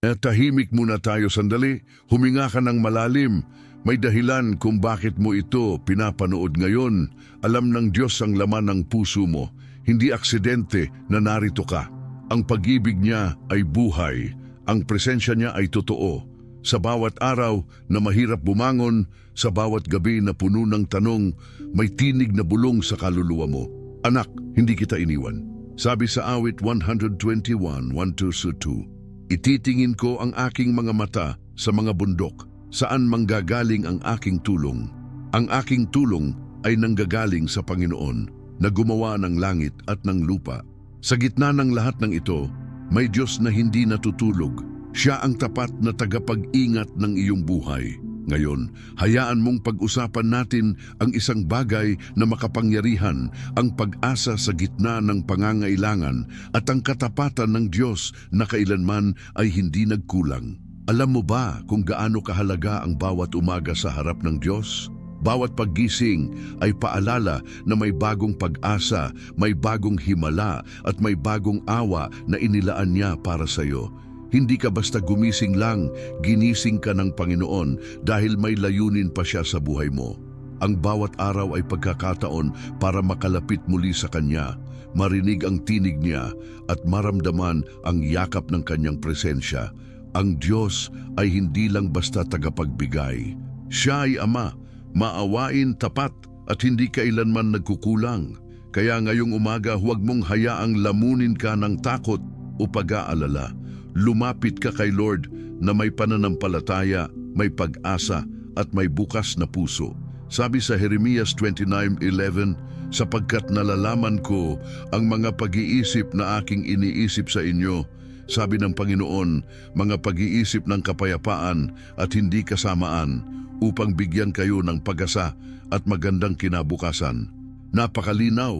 Eh, tahimik muna tayo sandali. Huminga ka ng malalim. May dahilan kung bakit mo ito pinapanood ngayon. Alam ng Diyos ang laman ng puso mo. Hindi aksidente na narito ka. Ang pag-ibig niya ay buhay. Ang presensya niya ay totoo. Sa bawat araw na mahirap bumangon, sa bawat gabi na puno ng tanong, may tinig na bulong sa kaluluwa mo. Anak, hindi kita iniwan. Sabi sa awit 121, 1 2 Ititingin ko ang aking mga mata sa mga bundok, saan manggagaling ang aking tulong. Ang aking tulong ay nanggagaling sa Panginoon na gumawa ng langit at ng lupa. Sa gitna ng lahat ng ito, may Diyos na hindi natutulog. Siya ang tapat na tagapag-ingat ng iyong buhay. Ngayon, hayaan mong pag-usapan natin ang isang bagay na makapangyarihan, ang pag-asa sa gitna ng pangangailangan at ang katapatan ng Diyos na kailanman ay hindi nagkulang. Alam mo ba kung gaano kahalaga ang bawat umaga sa harap ng Diyos? Bawat paggising ay paalala na may bagong pag-asa, may bagong himala at may bagong awa na inilaan niya para sa iyo. Hindi ka basta gumising lang, ginising ka ng Panginoon dahil may layunin pa siya sa buhay mo. Ang bawat araw ay pagkakataon para makalapit muli sa Kanya, marinig ang tinig niya at maramdaman ang yakap ng Kanyang presensya. Ang Diyos ay hindi lang basta tagapagbigay. Siya ay Ama, maawain, tapat at hindi kailanman nagkukulang. Kaya ngayong umaga huwag mong hayaang lamunin ka ng takot o pag-aalala. Lumapit ka kay Lord na may pananampalataya, may pag-asa at may bukas na puso. Sabi sa Jeremias 29.11, sapagkat nalalaman ko ang mga pag-iisip na aking iniisip sa inyo, sabi ng Panginoon, mga pag-iisip ng kapayapaan at hindi kasamaan upang bigyan kayo ng pag-asa at magandang kinabukasan. Napakalinaw,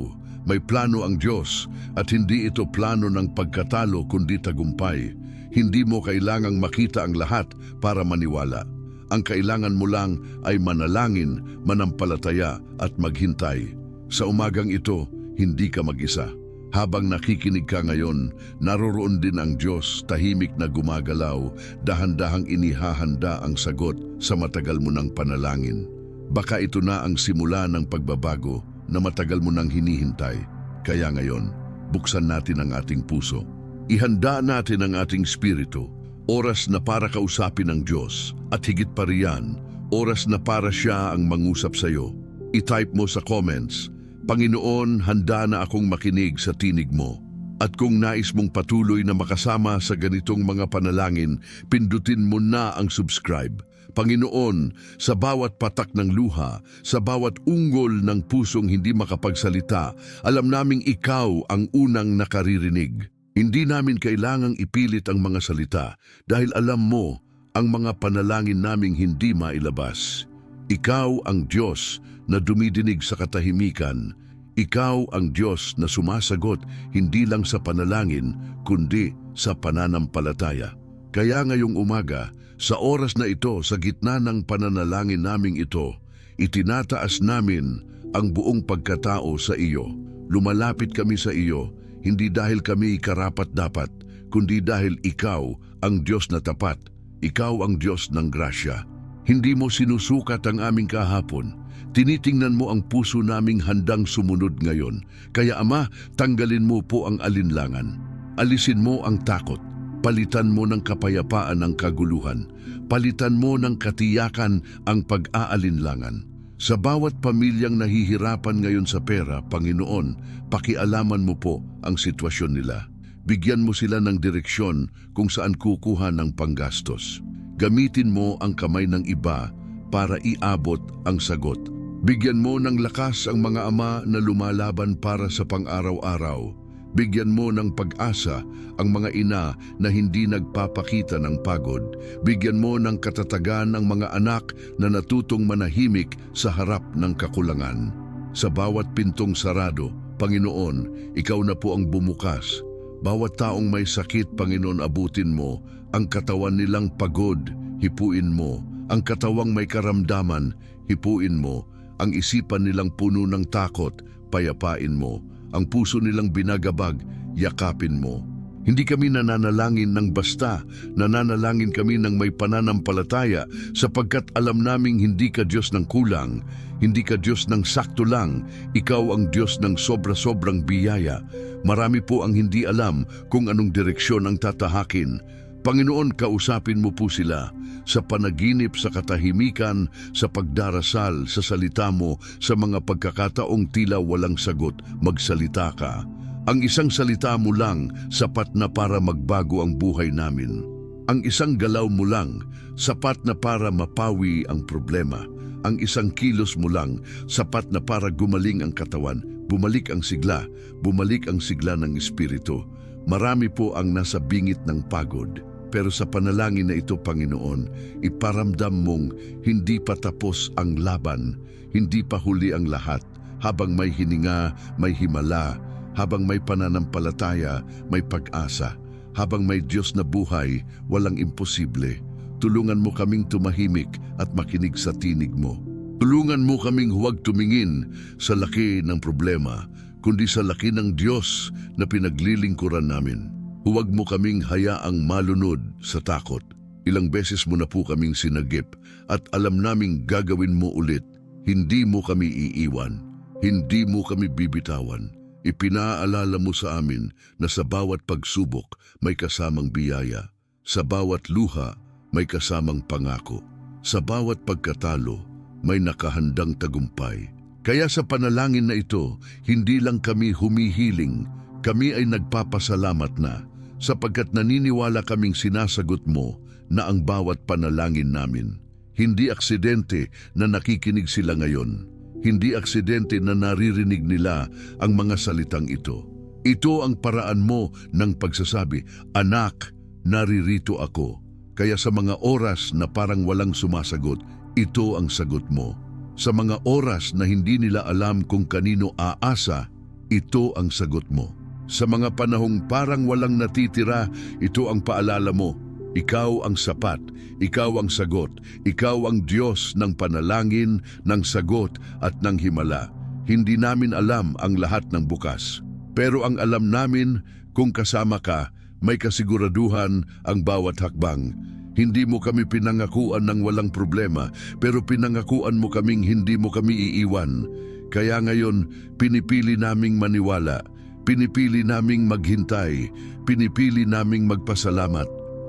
may plano ang Diyos at hindi ito plano ng pagkatalo kundi tagumpay. Hindi mo kailangang makita ang lahat para maniwala. Ang kailangan mo lang ay manalangin, manampalataya at maghintay. Sa umagang ito, hindi ka mag-isa. Habang nakikinig ka ngayon, naroroon din ang Diyos tahimik na gumagalaw, dahan-dahang inihahanda ang sagot sa matagal mo ng panalangin. Baka ito na ang simula ng pagbabago na matagal mo nang hinihintay. Kaya ngayon, buksan natin ang ating puso. Ihanda natin ang ating spirito, oras na para kausapin ng Diyos, at higit pa riyan, oras na para siya ang mangusap sa iyo. I-type mo sa comments, Panginoon, handa na akong makinig sa tinig mo. At kung nais mong patuloy na makasama sa ganitong mga panalangin, pindutin mo na ang subscribe. Panginoon, sa bawat patak ng luha, sa bawat ungol ng pusong hindi makapagsalita, alam naming ikaw ang unang nakaririnig. Hindi namin kailangang ipilit ang mga salita dahil alam mo ang mga panalangin naming hindi mailabas. Ikaw ang Diyos na dumidinig sa katahimikan. Ikaw ang Diyos na sumasagot hindi lang sa panalangin kundi sa pananampalataya. Kaya ngayong umaga, sa oras na ito, sa gitna ng pananalangin naming ito, itinataas namin ang buong pagkatao sa iyo. Lumalapit kami sa iyo, hindi dahil kami karapat-dapat, kundi dahil ikaw ang Diyos na tapat, ikaw ang Diyos ng grasya. Hindi mo sinusukat ang aming kahapon, tinitingnan mo ang puso naming handang sumunod ngayon. Kaya Ama, tanggalin mo po ang alinlangan. Alisin mo ang takot, Palitan mo ng kapayapaan ang kaguluhan. Palitan mo ng katiyakan ang pag-aalinlangan. Sa bawat pamilyang nahihirapan ngayon sa pera, Panginoon, pakialaman mo po ang sitwasyon nila. Bigyan mo sila ng direksyon kung saan kukuha ng panggastos. Gamitin mo ang kamay ng iba para iabot ang sagot. Bigyan mo ng lakas ang mga ama na lumalaban para sa pang-araw-araw. Bigyan mo ng pag-asa ang mga ina na hindi nagpapakita ng pagod. Bigyan mo ng katatagan ang mga anak na natutong manahimik sa harap ng kakulangan. Sa bawat pintong sarado, Panginoon, Ikaw na po ang bumukas. Bawat taong may sakit, Panginoon, abutin mo. Ang katawan nilang pagod, hipuin mo. Ang katawang may karamdaman, hipuin mo. Ang isipan nilang puno ng takot, payapain mo ang puso nilang binagabag, yakapin mo. Hindi kami nananalangin ng basta, nananalangin kami ng may pananampalataya sapagkat alam naming hindi ka Diyos ng kulang, hindi ka Diyos ng sakto lang, ikaw ang Diyos ng sobra-sobrang biyaya. Marami po ang hindi alam kung anong direksyon ang tatahakin. Panginoon, kausapin mo po sila sa panaginip, sa katahimikan, sa pagdarasal, sa salita mo, sa mga pagkakataong tila walang sagot, magsalita ka. Ang isang salita mo lang sapat na para magbago ang buhay namin. Ang isang galaw mo lang sapat na para mapawi ang problema. Ang isang kilos mo lang sapat na para gumaling ang katawan, bumalik ang sigla, bumalik ang sigla ng espiritu. Marami po ang nasa bingit ng pagod. Pero sa panalangin na ito, Panginoon, iparamdam mong hindi pa tapos ang laban, hindi pa huli ang lahat, habang may hininga, may himala, habang may pananampalataya, may pag-asa, habang may Diyos na buhay, walang imposible. Tulungan mo kaming tumahimik at makinig sa tinig mo. Tulungan mo kaming huwag tumingin sa laki ng problema, kundi sa laki ng Diyos na pinaglilingkuran namin. Huwag mo kaming hayaang malunod sa takot. Ilang beses mo na po kaming sinagip at alam naming gagawin mo ulit. Hindi mo kami iiwan. Hindi mo kami bibitawan. Ipinaalala mo sa amin na sa bawat pagsubok may kasamang biyaya. Sa bawat luha may kasamang pangako. Sa bawat pagkatalo may nakahandang tagumpay. Kaya sa panalangin na ito, hindi lang kami humihiling, kami ay nagpapasalamat na sapagkat naniniwala kaming sinasagot mo na ang bawat panalangin namin. Hindi aksidente na nakikinig sila ngayon. Hindi aksidente na naririnig nila ang mga salitang ito. Ito ang paraan mo ng pagsasabi, Anak, naririto ako. Kaya sa mga oras na parang walang sumasagot, ito ang sagot mo. Sa mga oras na hindi nila alam kung kanino aasa, ito ang sagot mo. Sa mga panahong parang walang natitira, ito ang paalala mo. Ikaw ang sapat, ikaw ang sagot, ikaw ang Diyos ng panalangin, ng sagot at ng himala. Hindi namin alam ang lahat ng bukas. Pero ang alam namin, kung kasama ka, may kasiguraduhan ang bawat hakbang. Hindi mo kami pinangakuan ng walang problema, pero pinangakuan mo kaming hindi mo kami iiwan. Kaya ngayon, pinipili naming maniwala, pinipili naming maghintay, pinipili naming magpasalamat.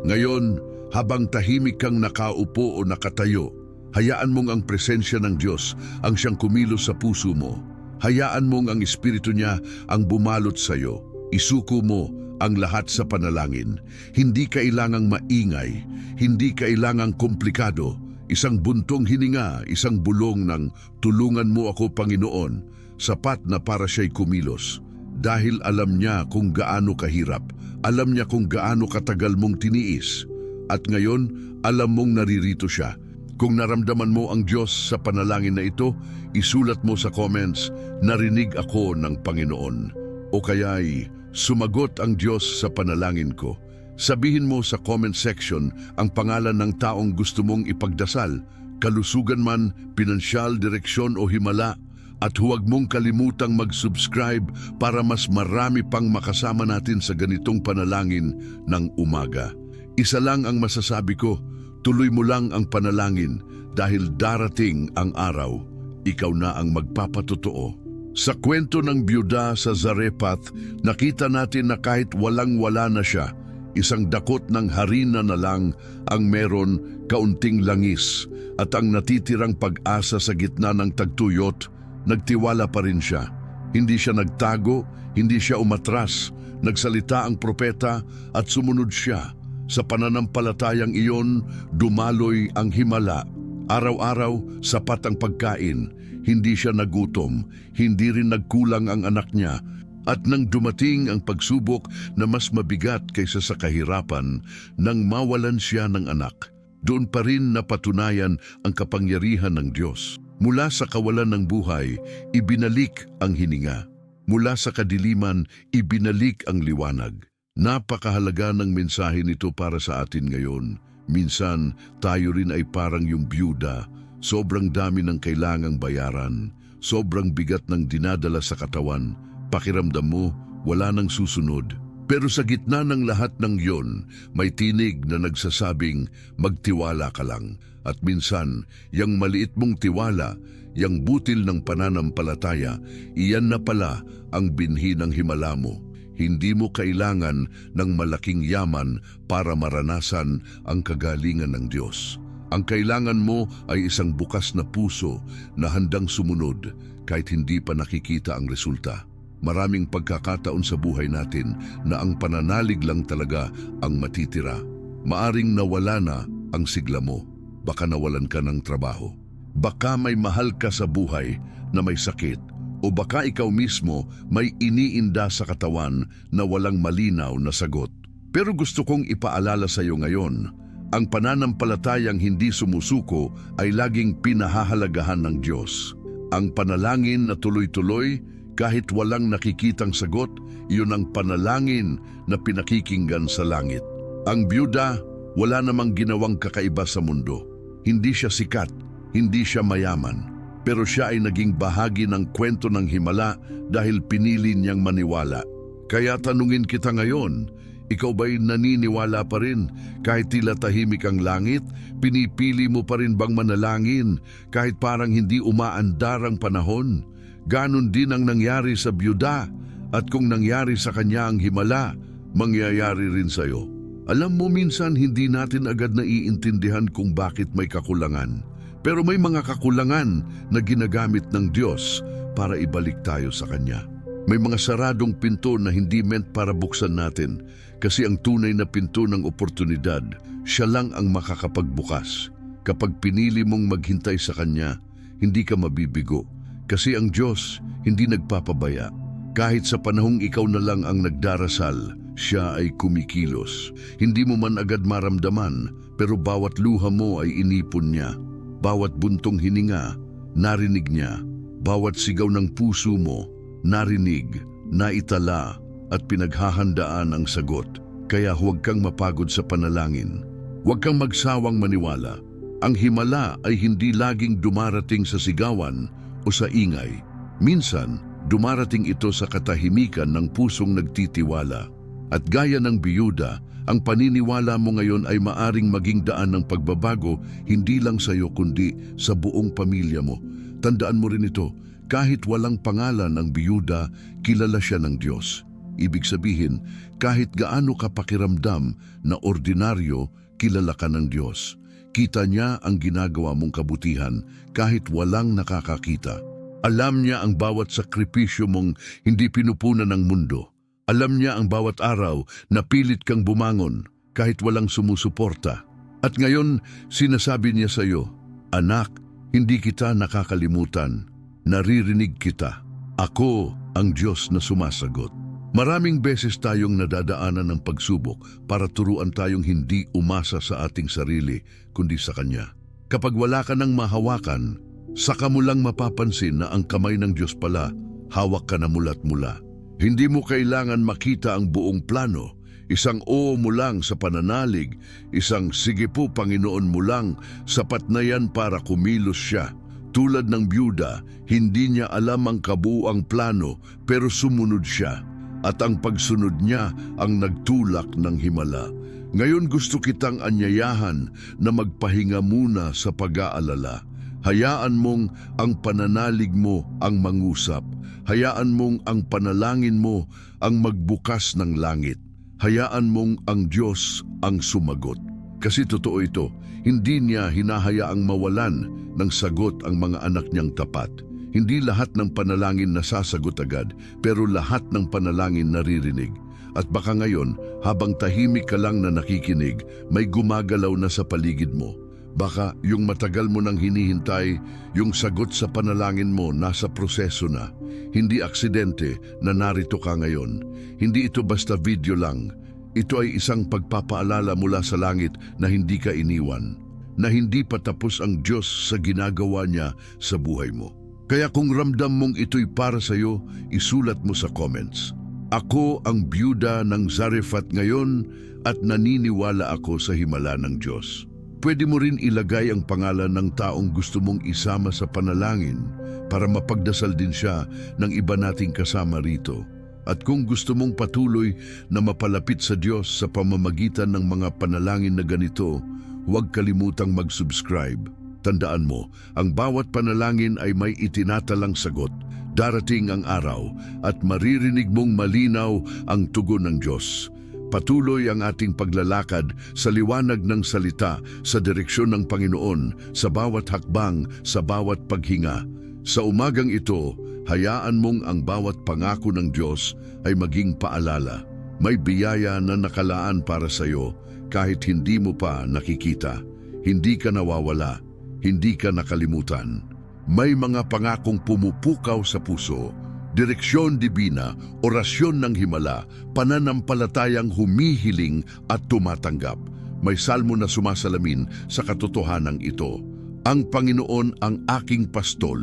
Ngayon, habang tahimik kang nakaupo o nakatayo, hayaan mong ang presensya ng Diyos ang siyang kumilos sa puso mo. Hayaan mong ang Espiritu niya ang bumalot sa iyo. Isuko mo ang lahat sa panalangin. Hindi kailangang maingay, hindi kailangang komplikado. Isang buntong hininga, isang bulong ng tulungan mo ako Panginoon, sapat na para siya'y kumilos. Dahil alam niya kung gaano kahirap, alam niya kung gaano katagal mong tiniis. At ngayon, alam mong naririto siya. Kung naramdaman mo ang Diyos sa panalangin na ito, isulat mo sa comments, narinig ako ng Panginoon. O kaya'y, sumagot ang Diyos sa panalangin ko. Sabihin mo sa comment section ang pangalan ng taong gusto mong ipagdasal, kalusugan man, pinansyal, direksyon o himala, at huwag mong kalimutang mag-subscribe para mas marami pang makasama natin sa ganitong panalangin ng umaga. Isa lang ang masasabi ko, tuloy mo lang ang panalangin dahil darating ang araw, ikaw na ang magpapatotoo. Sa kwento ng byuda sa Zarepath, nakita natin na kahit walang-wala na siya, isang dakot ng harina na lang ang meron kaunting langis at ang natitirang pag-asa sa gitna ng tagtuyot, nagtiwala pa rin siya. Hindi siya nagtago, hindi siya umatras, nagsalita ang propeta at sumunod siya. Sa pananampalatayang iyon, dumaloy ang himala. Araw-araw, sapat ang pagkain. Hindi siya nagutom, hindi rin nagkulang ang anak niya. At nang dumating ang pagsubok na mas mabigat kaysa sa kahirapan, nang mawalan siya ng anak, doon pa rin napatunayan ang kapangyarihan ng Diyos. Mula sa kawalan ng buhay, ibinalik ang hininga. Mula sa kadiliman, ibinalik ang liwanag. Napakahalaga ng mensahe nito para sa atin ngayon. Minsan, tayo rin ay parang yung byuda. Sobrang dami ng kailangang bayaran. Sobrang bigat ng dinadala sa katawan. Pakiramdam mo, wala nang susunod. Pero sa gitna ng lahat ng yon, may tinig na nagsasabing magtiwala ka lang. At minsan, yang maliit mong tiwala, yang butil ng pananampalataya, iyan na pala ang binhi ng himala mo. Hindi mo kailangan ng malaking yaman para maranasan ang kagalingan ng Diyos. Ang kailangan mo ay isang bukas na puso na handang sumunod kahit hindi pa nakikita ang resulta. Maraming pagkakataon sa buhay natin na ang pananalig lang talaga ang matitira. Maaring nawala na ang sigla mo. Baka nawalan ka ng trabaho. Baka may mahal ka sa buhay na may sakit. O baka ikaw mismo may iniinda sa katawan na walang malinaw na sagot. Pero gusto kong ipaalala sa iyo ngayon, ang pananampalatayang hindi sumusuko ay laging pinahahalagahan ng Diyos. Ang panalangin na tuloy-tuloy kahit walang nakikitang sagot, iyon ang panalangin na pinakikinggan sa langit. Ang byuda, wala namang ginawang kakaiba sa mundo. Hindi siya sikat, hindi siya mayaman, pero siya ay naging bahagi ng kwento ng himala dahil pinili niyang maniwala. Kaya tanungin kita ngayon, ikaw ba'y naniniwala pa rin kahit tila tahimik ang langit? Pinipili mo pa rin bang manalangin kahit parang hindi umaandar ang panahon? Ganon din ang nangyari sa byuda at kung nangyari sa kanya ang himala, mangyayari rin sa iyo. Alam mo minsan hindi natin agad naiintindihan kung bakit may kakulangan. Pero may mga kakulangan na ginagamit ng Diyos para ibalik tayo sa Kanya. May mga saradong pinto na hindi meant para buksan natin kasi ang tunay na pinto ng oportunidad, siya lang ang makakapagbukas. Kapag pinili mong maghintay sa Kanya, hindi ka mabibigo kasi ang Diyos hindi nagpapabaya. Kahit sa panahong ikaw na lang ang nagdarasal, siya ay kumikilos. Hindi mo man agad maramdaman, pero bawat luha mo ay inipon niya. Bawat buntong hininga, narinig niya. Bawat sigaw ng puso mo, narinig, naitala, at pinaghahandaan ang sagot. Kaya huwag kang mapagod sa panalangin. Huwag kang magsawang maniwala. Ang himala ay hindi laging dumarating sa sigawan o sa ingay. Minsan, dumarating ito sa katahimikan ng pusong nagtitiwala. At gaya ng biyuda, ang paniniwala mo ngayon ay maaring maging daan ng pagbabago hindi lang sa iyo kundi sa buong pamilya mo. Tandaan mo rin ito, kahit walang pangalan ang biyuda, kilala siya ng Diyos. Ibig sabihin, kahit gaano ka pakiramdam na ordinaryo, kilala ka ng Diyos. Kita niya ang ginagawa mong kabutihan kahit walang nakakakita. Alam niya ang bawat sakripisyo mong hindi pinupunan ng mundo. Alam niya ang bawat araw na pilit kang bumangon kahit walang sumusuporta. At ngayon, sinasabi niya sa iyo, Anak, hindi kita nakakalimutan. Naririnig kita. Ako ang Diyos na sumasagot. Maraming beses tayong nadadaanan ng pagsubok para turuan tayong hindi umasa sa ating sarili kundi sa Kanya. Kapag wala ka nang mahawakan, saka mo lang mapapansin na ang kamay ng Diyos pala hawak ka na mulat mula. Hindi mo kailangan makita ang buong plano. Isang oo mo lang sa pananalig, isang sige po Panginoon mo lang, sapat na yan para kumilos siya. Tulad ng byuda, hindi niya alam ang kabuang plano pero sumunod siya at ang pagsunod niya ang nagtulak ng himala. Ngayon gusto kitang anyayahan na magpahinga muna sa pag-aalala. Hayaan mong ang pananalig mo ang mangusap. Hayaan mong ang panalangin mo ang magbukas ng langit. Hayaan mong ang Diyos ang sumagot. Kasi totoo ito, hindi niya hinahayaang mawalan ng sagot ang mga anak niyang tapat. Hindi lahat ng panalangin nasasagot agad, pero lahat ng panalangin naririnig. At baka ngayon, habang tahimik ka lang na nakikinig, may gumagalaw na sa paligid mo. Baka yung matagal mo nang hinihintay, yung sagot sa panalangin mo nasa proseso na. Hindi aksidente na narito ka ngayon. Hindi ito basta video lang. Ito ay isang pagpapaalala mula sa langit na hindi ka iniwan. Na hindi pa tapos ang Diyos sa ginagawa niya sa buhay mo. Kaya kung ramdam mong ito'y para sa iyo, isulat mo sa comments. Ako ang byuda ng Zarephath ngayon at naniniwala ako sa himala ng Diyos. Pwede mo rin ilagay ang pangalan ng taong gusto mong isama sa panalangin para mapagdasal din siya ng iba nating kasama rito. At kung gusto mong patuloy na mapalapit sa Diyos sa pamamagitan ng mga panalangin na ganito, huwag kalimutang mag-subscribe. Tandaan mo, ang bawat panalangin ay may itinatalang sagot. Darating ang araw at maririnig mong malinaw ang tugon ng Diyos. Patuloy ang ating paglalakad sa liwanag ng salita sa direksyon ng Panginoon sa bawat hakbang, sa bawat paghinga. Sa umagang ito, hayaan mong ang bawat pangako ng Diyos ay maging paalala. May biyaya na nakalaan para sa iyo kahit hindi mo pa nakikita. Hindi ka nawawala, hindi ka nakalimutan. May mga pangakong pumupukaw sa puso, direksyon dibina, orasyon ng himala, pananampalatayang humihiling at tumatanggap. May salmo na sumasalamin sa katotohanan ito. Ang Panginoon ang aking pastol,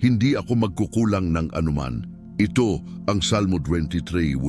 hindi ako magkukulang ng anuman. Ito ang Salmo 23.1.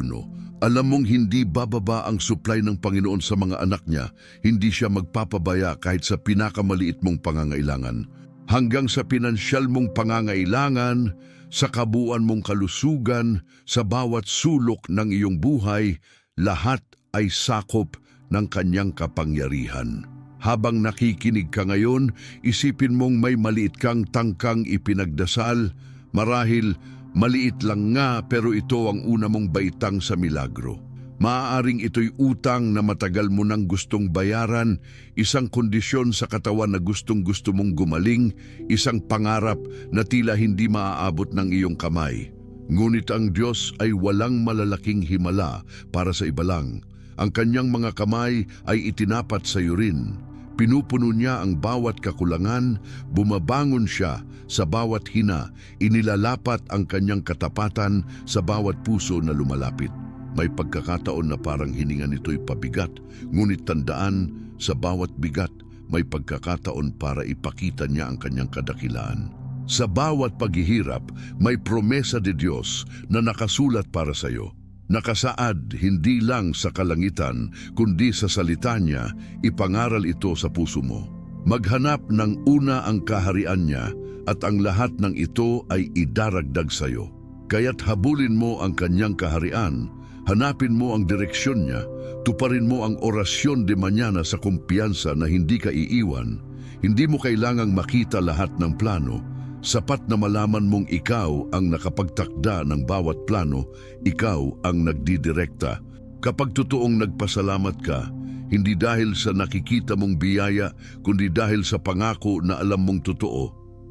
Alam mong hindi bababa ang supply ng Panginoon sa mga anak niya, hindi siya magpapabaya kahit sa pinakamaliit mong pangangailangan. Hanggang sa pinansyal mong pangangailangan, sa kabuuan mong kalusugan, sa bawat sulok ng iyong buhay, lahat ay sakop ng kanyang kapangyarihan. Habang nakikinig ka ngayon, isipin mong may maliit kang tangkang ipinagdasal, marahil maliit lang nga pero ito ang una mong baitang sa milagro. Maaaring ito'y utang na matagal mo nang gustong bayaran, isang kondisyon sa katawan na gustong gusto mong gumaling, isang pangarap na tila hindi maaabot ng iyong kamay. Ngunit ang Diyos ay walang malalaking himala para sa iba lang. Ang kanyang mga kamay ay itinapat sa iyo rin. Pinupuno niya ang bawat kakulangan, bumabangon siya sa bawat hina, inilalapat ang kanyang katapatan sa bawat puso na lumalapit. May pagkakataon na parang hininga nito'y pabigat, ngunit tandaan sa bawat bigat may pagkakataon para ipakita niya ang kanyang kadakilaan. Sa bawat paghihirap, may promesa de Diyos na nakasulat para sa iyo. Nakasaad hindi lang sa kalangitan, kundi sa salita niya, ipangaral ito sa puso mo. Maghanap ng una ang kaharian niya at ang lahat ng ito ay idaragdag sa iyo. Kaya't habulin mo ang kanyang kaharian, hanapin mo ang direksyon niya, tuparin mo ang orasyon de mañana sa kumpiyansa na hindi ka iiwan, hindi mo kailangang makita lahat ng plano, sapat na malaman mong ikaw ang nakapagtakda ng bawat plano, ikaw ang nagdidirekta. Kapag totoong nagpasalamat ka, hindi dahil sa nakikita mong biyaya, kundi dahil sa pangako na alam mong totoo,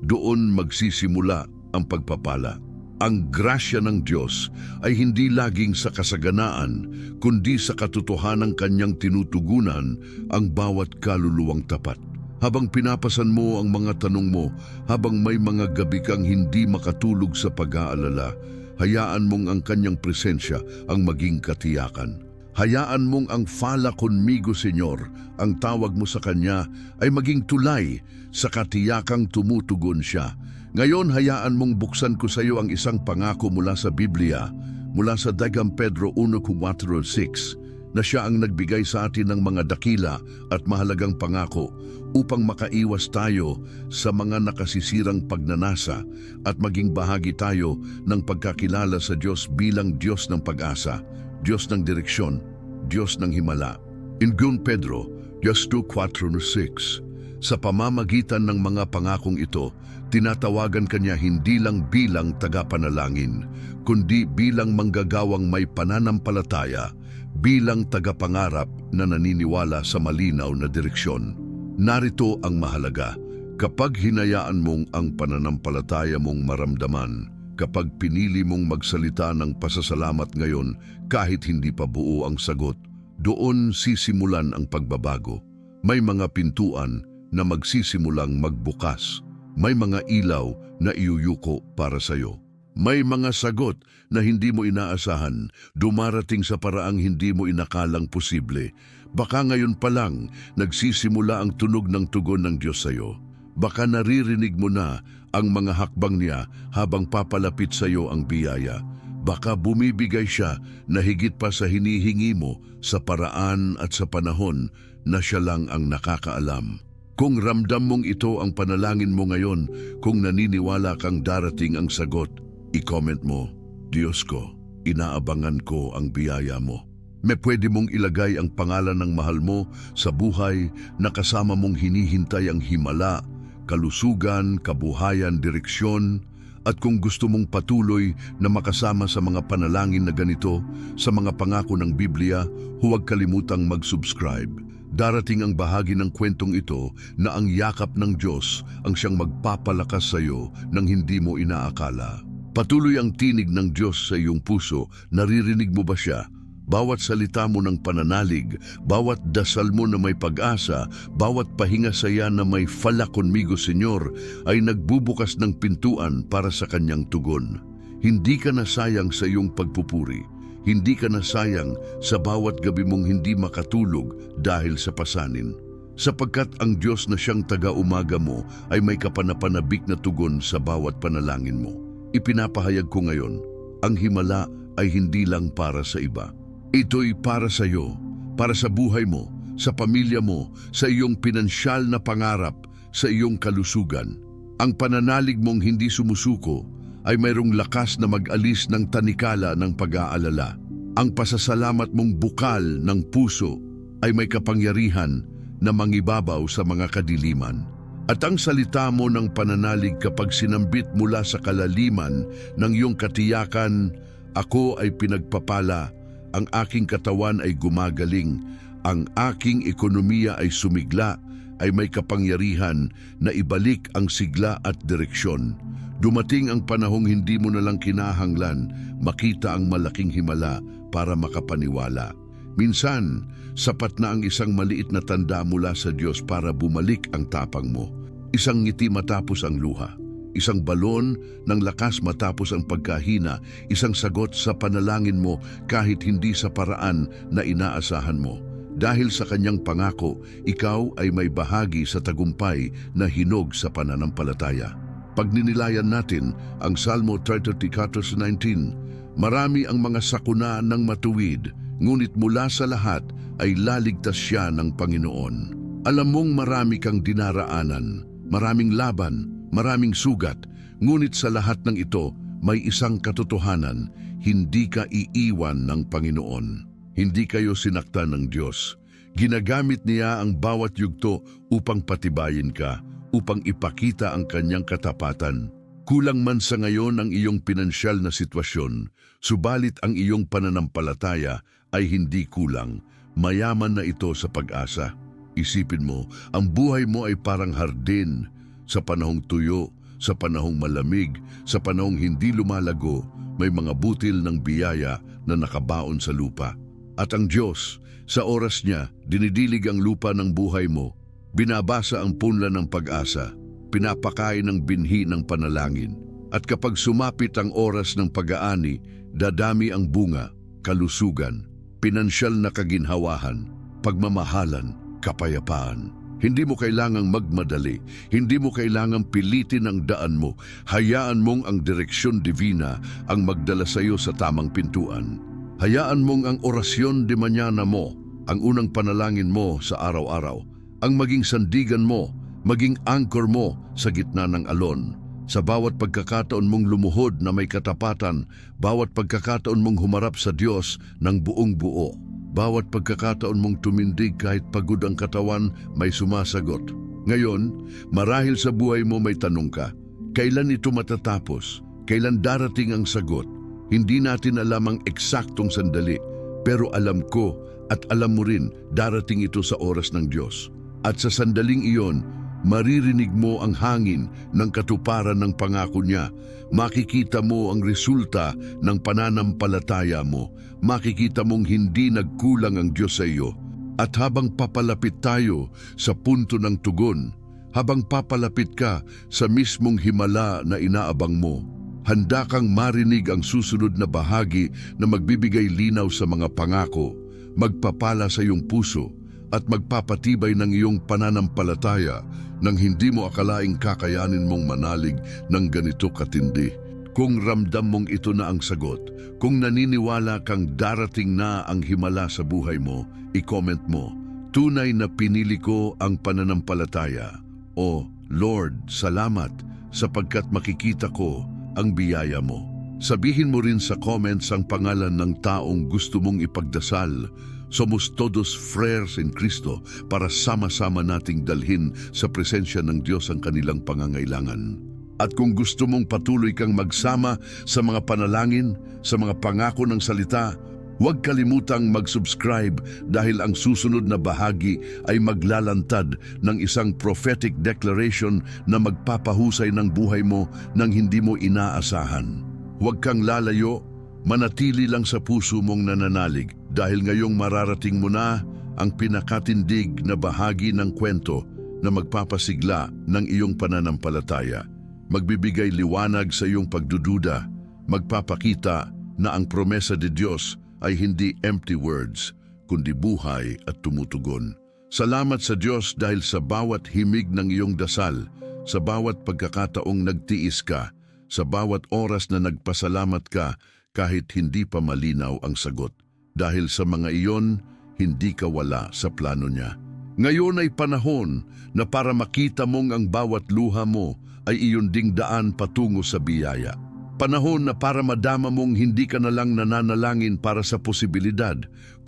doon magsisimula ang pagpapala. Ang grasya ng Diyos ay hindi laging sa kasaganaan, kundi sa katotohanang kanyang tinutugunan ang bawat kaluluwang tapat. Habang pinapasan mo ang mga tanong mo, habang may mga gabi kang hindi makatulog sa pag-aalala, hayaan mong ang kanyang presensya ang maging katiyakan. Hayaan mong ang fala conmigo, Senyor, ang tawag mo sa Kanya ay maging tulay sa katiyakang tumutugon siya. Ngayon, hayaan mong buksan ko sa iyo ang isang pangako mula sa Biblia, mula sa Dagang Pedro 1.4.6, na siya ang nagbigay sa atin ng mga dakila at mahalagang pangako upang makaiwas tayo sa mga nakasisirang pagnanasa at maging bahagi tayo ng pagkakilala sa Diyos bilang Diyos ng pag-asa, Diyos ng direksyon, Diyos ng himala. In 2 Pedro, Diyos 2.4.6, sa pamamagitan ng mga pangakong ito, tinatawagan kanya hindi lang bilang tagapanalangin, kundi bilang manggagawang may pananampalataya, bilang tagapangarap na naniniwala sa malinaw na direksyon. Narito ang mahalaga, kapag hinayaan mong ang pananampalataya mong maramdaman, kapag pinili mong magsalita ng pasasalamat ngayon kahit hindi pa buo ang sagot, doon sisimulan ang pagbabago. May mga pintuan na magsisimulang magbukas. May mga ilaw na iuyuko para sa iyo. May mga sagot na hindi mo inaasahan, dumarating sa paraang hindi mo inakalang posible. Baka ngayon pa lang nagsisimula ang tunog ng tugon ng Diyos sa iyo. Baka naririnig mo na ang mga hakbang niya habang papalapit sa iyo ang biyaya. Baka bumibigay siya na higit pa sa hinihingi mo sa paraan at sa panahon na siya lang ang nakakaalam. Kung ramdam mong ito ang panalangin mo ngayon, kung naniniwala kang darating ang sagot, i-comment mo, Diyos ko, inaabangan ko ang biyaya mo. May pwede mong ilagay ang pangalan ng mahal mo sa buhay na kasama mong hinihintay ang himala, kalusugan, kabuhayan, direksyon, at kung gusto mong patuloy na makasama sa mga panalangin na ganito, sa mga pangako ng Biblia, huwag kalimutang mag-subscribe. Darating ang bahagi ng kwentong ito na ang yakap ng Diyos ang siyang magpapalakas sa iyo nang hindi mo inaakala. Patuloy ang tinig ng Diyos sa iyong puso, naririnig mo ba siya? Bawat salita mo ng pananalig, bawat dasal mo na may pag-asa, bawat pahinga saya na may fala conmigo, Senyor, ay nagbubukas ng pintuan para sa kanyang tugon. Hindi ka na sayang sa iyong pagpupuri. Hindi ka na sayang sa bawat gabi mong hindi makatulog dahil sa pasanin. Sapagkat ang Diyos na siyang taga-umaga mo ay may kapanapanabik na tugon sa bawat panalangin mo. Ipinapahayag ko ngayon, ang himala ay hindi lang para sa iba. Ito'y para sa iyo, para sa buhay mo, sa pamilya mo, sa iyong pinansyal na pangarap, sa iyong kalusugan. Ang pananalig mong hindi sumusuko ay mayroong lakas na mag-alis ng tanikala ng pag-aalala. Ang pasasalamat mong bukal ng puso ay may kapangyarihan na mangibabaw sa mga kadiliman. At ang salita mo ng pananalig kapag sinambit mula sa kalaliman ng iyong katiyakan, ako ay pinagpapala, ang aking katawan ay gumagaling, ang aking ekonomiya ay sumigla, ay may kapangyarihan na ibalik ang sigla at direksyon. Dumating ang panahong hindi mo na lang kinahanglan makita ang malaking himala para makapaniwala. Minsan, sapat na ang isang maliit na tanda mula sa Diyos para bumalik ang tapang mo. Isang ngiti matapos ang luha. Isang balon ng lakas matapos ang pagkahina, isang sagot sa panalangin mo kahit hindi sa paraan na inaasahan mo. Dahil sa kanyang pangako, ikaw ay may bahagi sa tagumpay na hinog sa pananampalataya. Pag ninilayan natin ang Salmo 33:19, marami ang mga sakuna ng matuwid, ngunit mula sa lahat ay laligtas siya ng Panginoon. Alam mong marami kang dinaraanan, maraming laban, maraming sugat, ngunit sa lahat ng ito may isang katotohanan, hindi ka iiwan ng Panginoon. Hindi kayo sinaktan ng Diyos. Ginagamit niya ang bawat yugto upang patibayin ka, upang ipakita ang kanyang katapatan. Kulang man sa ngayon ang iyong pinansyal na sitwasyon, subalit ang iyong pananampalataya ay hindi kulang. Mayaman na ito sa pag-asa. Isipin mo, ang buhay mo ay parang hardin sa panahong tuyo, sa panahong malamig, sa panahong hindi lumalago, may mga butil ng biyaya na nakabaon sa lupa. At ang Diyos, sa oras niya, dinidilig ang lupa ng buhay mo, binabasa ang punla ng pag-asa, pinapakain ng binhi ng panalangin. At kapag sumapit ang oras ng pag-aani, dadami ang bunga, kalusugan, pinansyal na kaginhawahan, pagmamahalan, kapayapaan. Hindi mo kailangang magmadali, hindi mo kailangang pilitin ang daan mo, hayaan mong ang direksyon divina ang magdala sa iyo sa tamang pintuan. Hayaan mong ang orasyon de mañana mo, ang unang panalangin mo sa araw-araw, ang maging sandigan mo, maging anchor mo sa gitna ng alon. Sa bawat pagkakataon mong lumuhod na may katapatan, bawat pagkakataon mong humarap sa Diyos ng buong buo, bawat pagkakataon mong tumindig kahit pagod ang katawan, may sumasagot. Ngayon, marahil sa buhay mo may tanong ka, kailan ito matatapos? Kailan darating ang sagot? Hindi natin alam ang eksaktong sandali, pero alam ko at alam mo rin darating ito sa oras ng Diyos. At sa sandaling iyon, maririnig mo ang hangin ng katuparan ng pangako niya. Makikita mo ang resulta ng pananampalataya mo. Makikita mong hindi nagkulang ang Diyos sa iyo. At habang papalapit tayo sa punto ng tugon, habang papalapit ka sa mismong himala na inaabang mo, handa kang marinig ang susunod na bahagi na magbibigay linaw sa mga pangako, magpapala sa iyong puso, at magpapatibay ng iyong pananampalataya nang hindi mo akalaing kakayanin mong manalig ng ganito katindi. Kung ramdam mong ito na ang sagot, kung naniniwala kang darating na ang himala sa buhay mo, i-comment mo, tunay na pinili ko ang pananampalataya. O, Lord, salamat sapagkat makikita ko ang biyaya mo. Sabihin mo rin sa comments ang pangalan ng taong gusto mong ipagdasal. Somos todos frères in Cristo para sama-sama nating dalhin sa presensya ng Diyos ang kanilang pangangailangan. At kung gusto mong patuloy kang magsama sa mga panalangin, sa mga pangako ng salita, huwag kalimutang mag-subscribe dahil ang susunod na bahagi ay maglalantad ng isang prophetic declaration na magpapahusay ng buhay mo nang hindi mo inaasahan. Huwag kang lalayo, manatili lang sa puso mong nananalig dahil ngayong mararating mo na ang pinakatindig na bahagi ng kwento na magpapasigla ng iyong pananampalataya. Magbibigay liwanag sa iyong pagdududa, magpapakita na ang promesa de Diyos ay hindi empty words, kundi buhay at tumutugon. Salamat sa Diyos dahil sa bawat himig ng iyong dasal, sa bawat pagkakataong nagtiis ka, sa bawat oras na nagpasalamat ka kahit hindi pa malinaw ang sagot. Dahil sa mga iyon, hindi ka wala sa plano niya. Ngayon ay panahon na para makita mong ang bawat luha mo ay iyon ding daan patungo sa biyaya. Panahon na para madama mong hindi ka na lang nananalangin para sa posibilidad,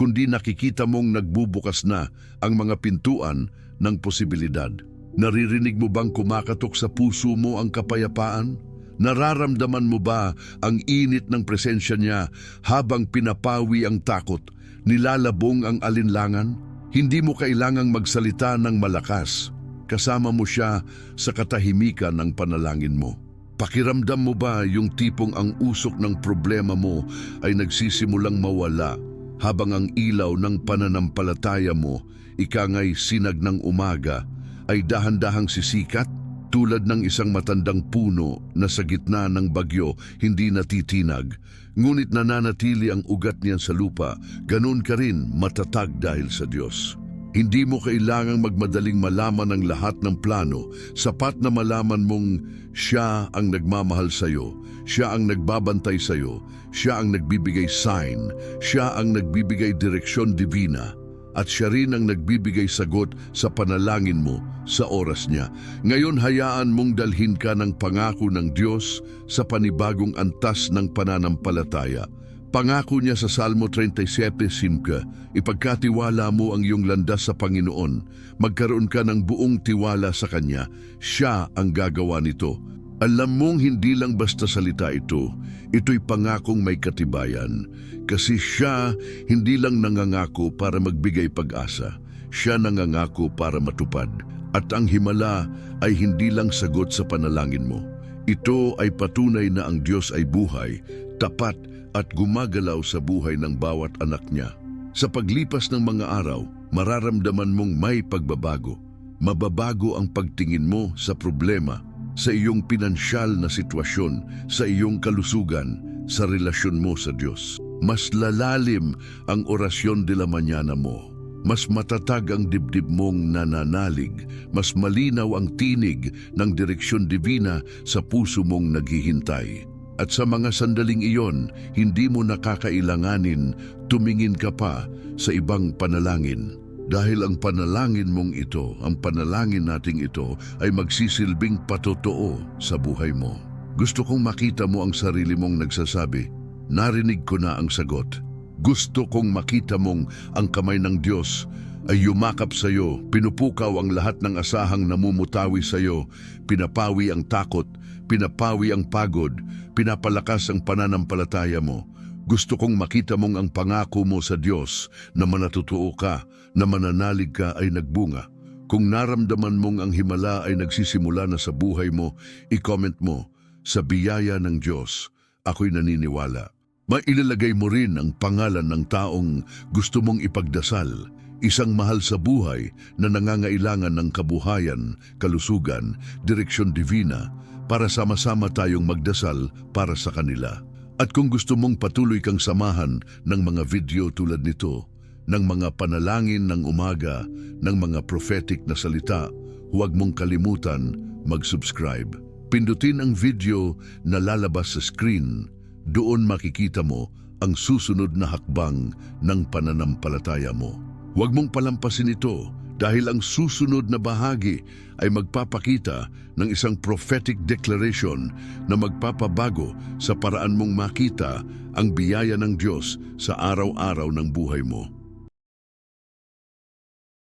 kundi nakikita mong nagbubukas na ang mga pintuan ng posibilidad. Naririnig mo bang kumakatok sa puso mo ang kapayapaan? Nararamdaman mo ba ang init ng presensya niya habang pinapawi ang takot, nilalabong ang alinlangan? Hindi mo kailangang magsalita ng malakas. Kasama mo siya sa katahimikan ng panalangin mo. Pakiramdam mo ba yung tipong ang usok ng problema mo ay nagsisimulang mawala habang ang ilaw ng pananampalataya mo, ikangay sinag ng umaga, ay dahan-dahang sisikat? Tulad ng isang matandang puno na sa gitna ng bagyo hindi natitinag, ngunit nananatili ang ugat niyan sa lupa, ganun ka rin matatag dahil sa Diyos. Hindi mo kailangang magmadaling malaman ang lahat ng plano, sapat na malaman mong siya ang nagmamahal sa iyo, siya ang nagbabantay sa iyo, siya ang nagbibigay sign, siya ang nagbibigay direksyon divina, at siya rin ang nagbibigay sagot sa panalangin mo sa oras niya. Ngayon hayaan mong dalhin ka ng pangako ng Diyos sa panibagong antas ng pananampalataya. Pangako niya sa Salmo 37.5, ipagkatiwala mo ang iyong landas sa Panginoon, magkaroon ka ng buong tiwala sa Kanya, siya ang gagawa nito. Alam mong hindi lang basta salita ito, ito'y pangakong may katibayan. Kasi siya hindi lang nangangako para magbigay pag-asa, siya nangangako para matupad. At ang himala ay hindi lang sagot sa panalangin mo. Ito ay patunay na ang Diyos ay buhay, tapat at gumagalaw sa buhay ng bawat anak niya. Sa paglipas ng mga araw, mararamdaman mong may pagbabago. Mababago ang pagtingin mo sa problema, sa iyong pinansyal na sitwasyon, sa iyong kalusugan, sa relasyon mo sa Diyos. Mas lalalim ang orasyon de la mañana mo. Mas matatag ang dibdib mong nananalig, mas malinaw ang tinig ng direksyon divina sa puso mong naghihintay. At sa mga sandaling iyon, hindi mo nakakailanganin tumingin ka pa sa ibang panalangin. Dahil ang panalangin mong ito, ang panalangin nating ito, ay magsisilbing patotoo sa buhay mo. Gusto kong makita mo ang sarili mong nagsasabi, narinig ko na ang sagot. Gusto kong makita mong ang kamay ng Diyos ay yumakap sa iyo, pinupukaw ang lahat ng asahang namumutawi sa iyo, pinapawi ang takot, pinapawi ang pagod, pinapalakas ang pananampalataya mo. Gusto kong makita mong ang pangako mo sa Diyos na manatutuo ka, na mananalig ka ay nagbunga. Kung naramdaman mong ang himala ay nagsisimula na sa buhay mo, i-comment mo, sa biyaya ng Diyos, ako'y naniniwala. Mailalagay mo rin ang pangalan ng taong gusto mong ipagdasal, isang mahal sa buhay na nangangailangan ng kabuhayan, kalusugan, direksyon divina, para sama-sama tayong magdasal para sa kanila. At kung gusto mong patuloy kang samahan ng mga video tulad nito, ng mga panalangin ng umaga, ng mga prophetic na salita, huwag mong kalimutan mag-subscribe. Pindutin ang video na lalabas sa screen. Doon makikita mo ang susunod na hakbang ng pananampalataya mo. Huwag mong palampasin ito dahil ang susunod na bahagi ay magpapakita ng isang prophetic declaration na magpapabago sa paraan mong makita ang biyaya ng Diyos sa araw-araw ng buhay mo.